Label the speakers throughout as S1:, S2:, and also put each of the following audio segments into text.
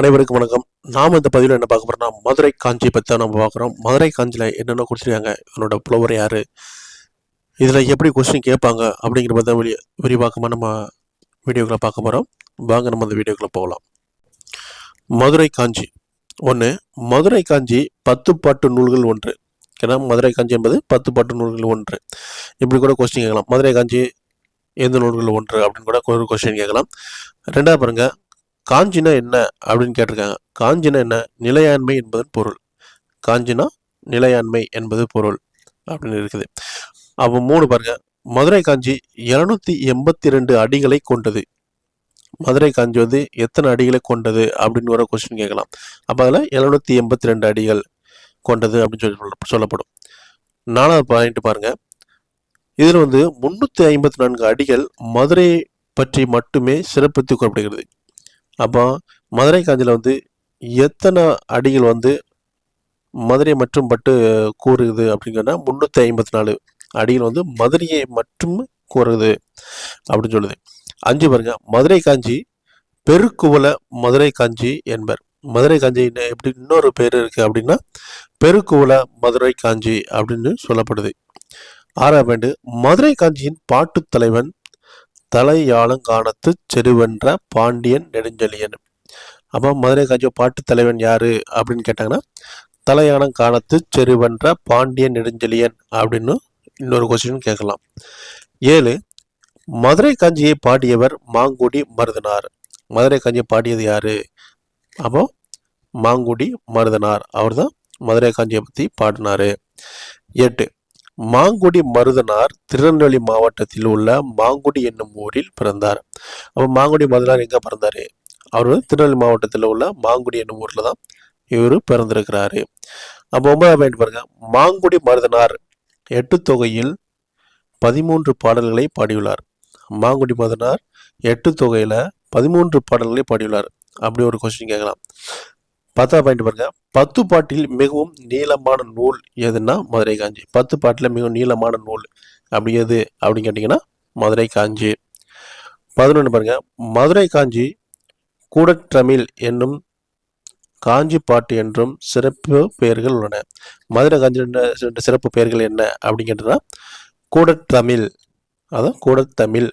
S1: அனைவருக்கும் வணக்கம். நாம் இந்த பதிவில் என்ன பார்க்க போகிறோம்னா மதுரை காஞ்சி பற்றி தான் நம்ம பார்க்குறோம். மதுரை காஞ்சியில் என்னென்ன கொடுத்துருக்காங்க என்னோடய புலவர் யார் இதில் எப்படி கொஸ்டின் கேட்பாங்க அப்படிங்கிற பற்றி தான் வெளியே விரிவாக்கமாக நம்ம வீடியோக்களை பார்க்க போகிறோம் வாங்க நம்ம அந்த வீடியோக்குள்ளே போகலாம். மதுரை காஞ்சி. ஒன்று மதுரை காஞ்சி பத்து பாட்டு நூல்கள் ஒன்று. ஏன்னா மதுரை காஞ்சி என்பது பத்து பாட்டு நூல்கள் ஒன்று. இப்படி கூட கொஸ்டின் கேட்கலாம். மதுரை காஞ்சி எந்த நூல்கள் ஒன்று அப்படின்னு கூட ஒரு கொஸ்டின் கேட்கலாம். ரெண்டாவது பாருங்க காஞ்சினா என்ன அப்படின்னு கேட்டிருக்காங்க. காஞ்சினா என்ன? நிலையாண்மை என்பதன் பொருள். காஞ்சினா நிலையாண்மை என்பது பொருள் அப்படின்னு இருக்குது. அப்போ மூணு பாருங்க. மதுரை காஞ்சி இருநூத்தி எண்பத்தி ரெண்டு அடிகளை கொண்டது. மதுரை காஞ்சி வந்து எத்தனை அடிகளை கொண்டது அப்படின்னு ஒரு கொஸ்டின் கேட்கலாம். அப்போ அதில் எழுநூத்தி எண்பத்தி ரெண்டு அடிகள் கொண்டது அப்படின்னு சொல்லி சொல்லப்படும். நாலாவது பாயிண்ட் பாருங்க. இதில் வந்து முன்னூற்றி ஐம்பத்தி நான்கு அடிகள் மதுரை பற்றி மட்டுமே சிறப்பித்து கூறப்படுகிறது அப்போ மதுரை காஞ்சியில் வந்து எத்தனை அடிகள் வந்து மதுரை மற்றும் பட்டு கூறுது அப்படிங்கன்னா முந்நூற்றி ஐம்பத்தி நாலு அடிகள் வந்து மதுரையை மட்டும் கூறுது அப்படின்னு சொல்லுது. அஞ்சு பாருங்க மதுரை காஞ்சி பெருக்குவல மதுரை காஞ்சி என்பர். மதுரை காஞ்சி எப்படி இன்னொரு பேர் இருக்குது அப்படின்னா பெருக்குவல மதுரை காஞ்சி அப்படின்னு சொல்லப்படுது. ஆறாம் ஆண்டு மதுரை காஞ்சியின் பாட்டுத் தலைவன் தலையாளங்கானத்து செருவென்ற பாண்டியன் நெடுஞ்செழியன். அப்போ மதுரை காஞ்சி பாட்டு தலைவன் யாரு அப்படின்னு கேட்டாங்கன்னா தலையாளங்கானத்து செருவென்ற பாண்டியன் நெடுஞ்செழியன் அப்படின்னு இன்னொரு கொஸ்டின் கேட்கலாம். ஏழு மதுரை காஞ்சியை பாடியவர் மாங்குடி மருதனார். மதுரை காஞ்சியை பாடியது யாரு? அப்போ மாங்குடி மருதனார். அவர் தான் மதுரை காஞ்சியை பற்றி பாடினாரு. எட்டு மாங்குடி மருதனார் திருநெல்வேலி மாவட்டத்தில் உள்ள மாங்குடி என்னும் ஊரில் பிறந்தார். அப்போ மாங்குடி மருதனார் எங்கே பிறந்தார்? அவர் வந்து திருநெல்வேலி மாவட்டத்தில் உள்ள மாங்குடி என்னும் ஊரில் தான் இவர் பிறந்திருக்கிறாரு. அப்போ ஒன்பதாம் பாயிண்ட் பாருங்க. மாங்குடி மருதனார் எட்டு தொகையில் பதிமூன்று பாடல்களை பாடியுள்ளார். மாங்குடி மருதனார் எட்டு தொகையில் பதிமூன்று பாடல்களை பாடியுள்ளார். அப்படி ஒரு கொஸ்டின் கேட்கலாம். பத்தாவது பாயிண்ட் பாருங்க. பத்து பாட்டில் மிகவும் நீளமான நூல் எதுன்னா மதுரை காஞ்சி. பத்து பாட்டில் மிகவும் நீளமான நூல் அப்படி எது அப்படின்னு கேட்டிங்கன்னா மதுரை காஞ்சி. பதினொன்று பாருங்க. மதுரை காஞ்சி கூடற்றமிழ் என்னும் காஞ்சி பாட்டு என்றும் சிறப்பு பெயர்கள் உள்ளன. மதுரை காஞ்சி ரெண்டு ரெண்டு சிறப்பு பெயர்கள் என்ன அப்படின்னு கேட்டோம்னா கூடத்தமிழ் அதான் கூடத்தமிழ்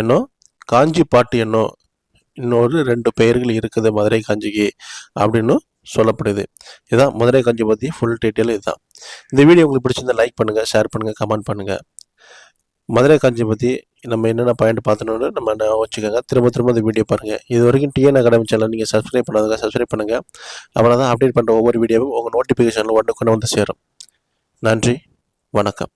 S1: என்னும் காஞ்சி பாட்டு என்னும் இன்னொரு ரெண்டு பெயர்கள் இருக்குது மதுரை காஞ்சிக்கு அப்படின்னு சொல்லப்படுது. இதுதான் மதுரை காஞ்சி பற்றி ஃபுல் டீட்டெயில் இதுதான். இந்த வீடியோ உங்களுக்கு பிடிச்சிருந்தா லைக் பண்ணுங்கள் ஷேர் பண்ணுங்கள் கமெண்ட் பண்ணுங்கள் மதுரை காஞ்சி பற்றி நம்ம என்னென்ன பாயிண்ட் பார்த்தோன்னு நம்ம வச்சுக்கோங்க. திரும்ப திரும்ப இந்த வீடியோ பாருங்கள் இது வரைக்கும் டிஎன் அகாடமி சேனல் நீங்கள் சப்ஸ்கிரைப் பண்ணாதுங்க சப்ஸ்கிரைப் பண்ணுங்கள் அவ்வளோ தான் அப்டேட் பண்ணுற ஒவ்வொரு வீடியோவும் உங்கள் நோட்டிஃபிகேஷனில் உடனுக்குன்னு வந்து சேரும். நன்றி வணக்கம்.